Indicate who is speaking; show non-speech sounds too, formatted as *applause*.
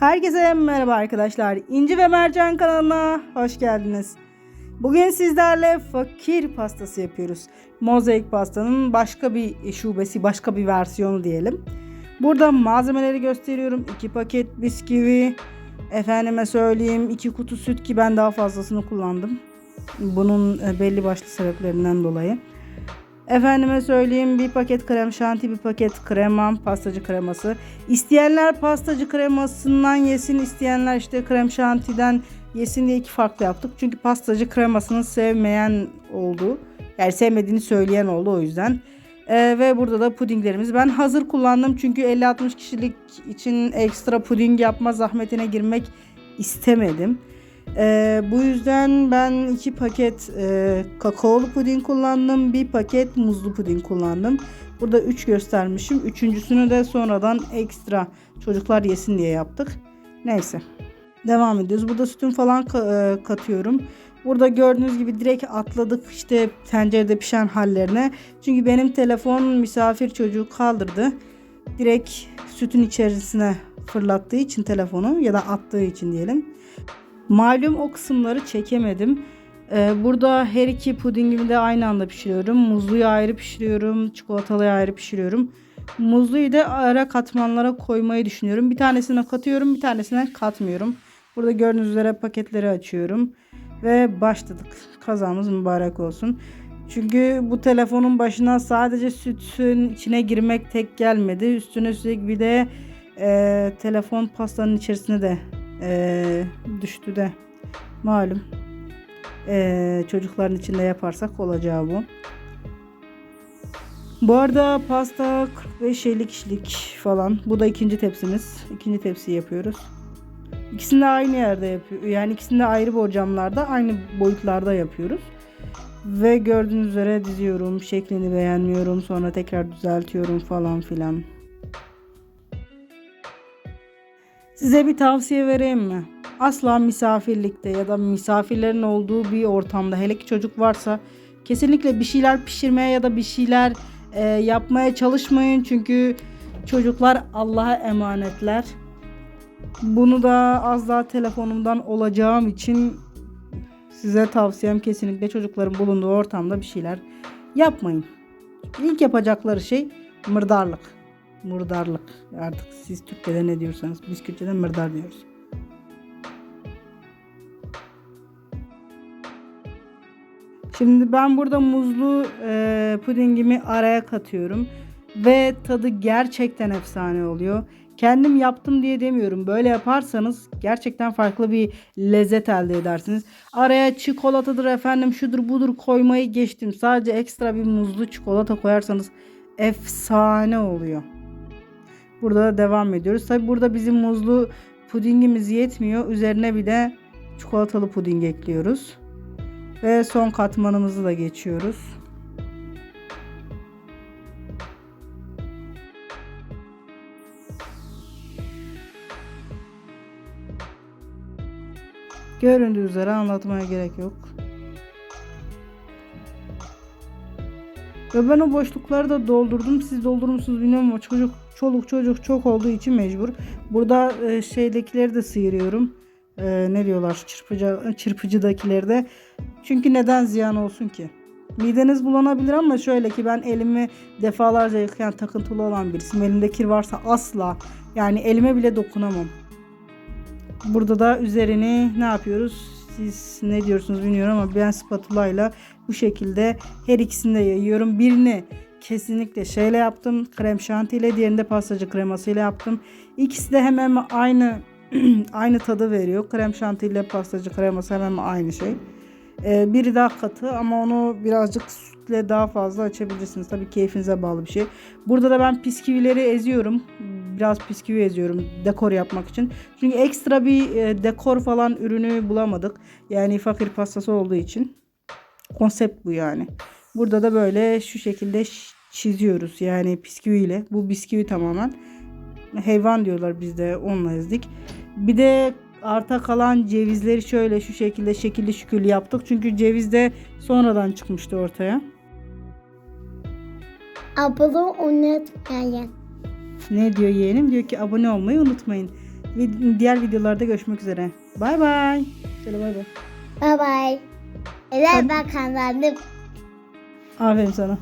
Speaker 1: Herkese merhaba arkadaşlar. İnci ve Mercan kanalına hoş geldiniz. Bugün sizlerle fakir pastası yapıyoruz. Mozaik pastanın başka bir şubesi, başka bir versiyonu diyelim. Burada malzemeleri gösteriyorum. 2 paket bisküvi, efendime söyleyeyim 2 kutu süt ki ben daha fazlasını kullandım. Bunun e, belli başlı sebeplerinden dolayı. Efendime söyleyeyim bir paket krem şanti, bir paket kremam, pastacı kreması. İsteyenler pastacı kremasından yesin, isteyenler işte krem şantiden yesin diye iki farklı yaptık. Çünkü pastacı kremasını sevmeyen oldu. Yani sevmediğini söyleyen oldu o yüzden. Ee, ve burada da pudinglerimiz. Ben hazır kullandım çünkü 50-60 kişilik için ekstra puding yapma zahmetine girmek istemedim. Ee, bu yüzden ben iki paket e, kakaolu puding kullandım. Bir paket muzlu puding kullandım. Burada 3 göstermişim. Üçüncüsünü de sonradan ekstra çocuklar yesin diye yaptık. Neyse. Devam ediyoruz. Burada sütün falan e, katıyorum. Burada gördüğünüz gibi direkt atladık işte tencerede pişen hallerine. Çünkü benim telefon misafir çocuğu kaldırdı. Direkt sütün içerisine fırlattığı için telefonu ya da attığı için diyelim. Malum o kısımları çekemedim. Ee, burada her iki pudingimi de aynı anda pişiriyorum. Muzluyu ayrı pişiriyorum. Çikolatalıyı ayrı pişiriyorum. Muzluyu da ara katmanlara koymayı düşünüyorum. Bir tanesine katıyorum bir tanesine katmıyorum. Burada gördüğünüz üzere paketleri açıyorum. Ve başladık. Kazamız mübarek olsun. Çünkü bu telefonun başına sadece sütün içine girmek tek gelmedi. Üstüne üstlük bir de e, telefon pastanın içerisine de e, düştü de malum e, çocukların içinde yaparsak olacağı bu. Bu arada pasta 45-50 kişilik falan. Bu da ikinci tepsimiz. İkinci tepsiyi yapıyoruz. İkisini de aynı yerde yapıyor. Yani ikisini de ayrı borcamlarda, aynı boyutlarda yapıyoruz. Ve gördüğünüz üzere diziyorum. Şeklini beğenmiyorum. Sonra tekrar düzeltiyorum falan filan. Size bir tavsiye vereyim mi? Asla misafirlikte ya da misafirlerin olduğu bir ortamda hele ki çocuk varsa kesinlikle bir şeyler pişirmeye ya da bir şeyler e, yapmaya çalışmayın. Çünkü çocuklar Allah'a emanetler. Bunu da az daha telefonumdan olacağım için size tavsiyem kesinlikle çocukların bulunduğu ortamda bir şeyler yapmayın. İlk yapacakları şey mırdarlık. Murdarlık. Artık siz Türkçe'de ne diyorsanız biz Kürtçe'de mırdar diyoruz. Şimdi ben burada muzlu e, pudingimi araya katıyorum. Ve tadı gerçekten efsane oluyor. Kendim yaptım diye demiyorum. Böyle yaparsanız gerçekten farklı bir lezzet elde edersiniz. Araya çikolatadır efendim şudur budur koymayı geçtim. Sadece ekstra bir muzlu çikolata koyarsanız efsane oluyor. Burada da devam ediyoruz. Tabi burada bizim muzlu pudingimiz yetmiyor. Üzerine bir de çikolatalı puding ekliyoruz. Ve son katmanımızı da geçiyoruz. Göründüğü üzere anlatmaya gerek yok. Ve ben o boşlukları da doldurdum. Siz doldurur musunuz bilmiyorum ama çocuk, çoluk çocuk çok olduğu için mecbur. Burada e, şeydekileri de sıyırıyorum. E, ne diyorlar çırpıcı, çırpıcıdakileri de. Çünkü neden ziyan olsun ki? Mideniz bulanabilir ama şöyle ki ben elimi defalarca yıkayan takıntılı olan birisiyim. Elimde kir varsa asla yani elime bile dokunamam. Burada da üzerini ne yapıyoruz? Siz ne diyorsunuz bilmiyorum ama ben spatula ile bu şekilde her ikisini de yayıyorum. Birini kesinlikle şeyle yaptım. Krem şanti ile diğerini de pastacı kremasıyla yaptım. İkisi de hemen aynı *clears throat* aynı tadı veriyor. Krem şanti ile pastacı kreması hemen aynı şey. Ee, biri daha katı ama onu birazcık sütle daha fazla açabilirsiniz. Tabii keyfinize bağlı bir şey. Burada da ben bisküvileri eziyorum. Biraz bisküvi eziyorum dekor yapmak için. Çünkü ekstra bir e, dekor falan ürünü bulamadık. Yani fakir pastası olduğu için. Konsept bu yani. Burada da böyle şu şekilde çiziyoruz. Yani bisküviyle. Bu bisküvi tamamen. Hayvan diyorlar bizde onunla ezdik. Bir de arta kalan cevizleri şöyle şu şekilde şekilli şükürlü yaptık. Çünkü ceviz de sonradan çıkmıştı ortaya.
Speaker 2: Abone unutmayın.
Speaker 1: Ne diyor yeğenim? Diyor ki abone olmayı unutmayın. Diğer videolarda görüşmek üzere. Bay bay. Söyle bay bay.
Speaker 2: Bye. Evet ben kazandım.
Speaker 1: Aferin sana.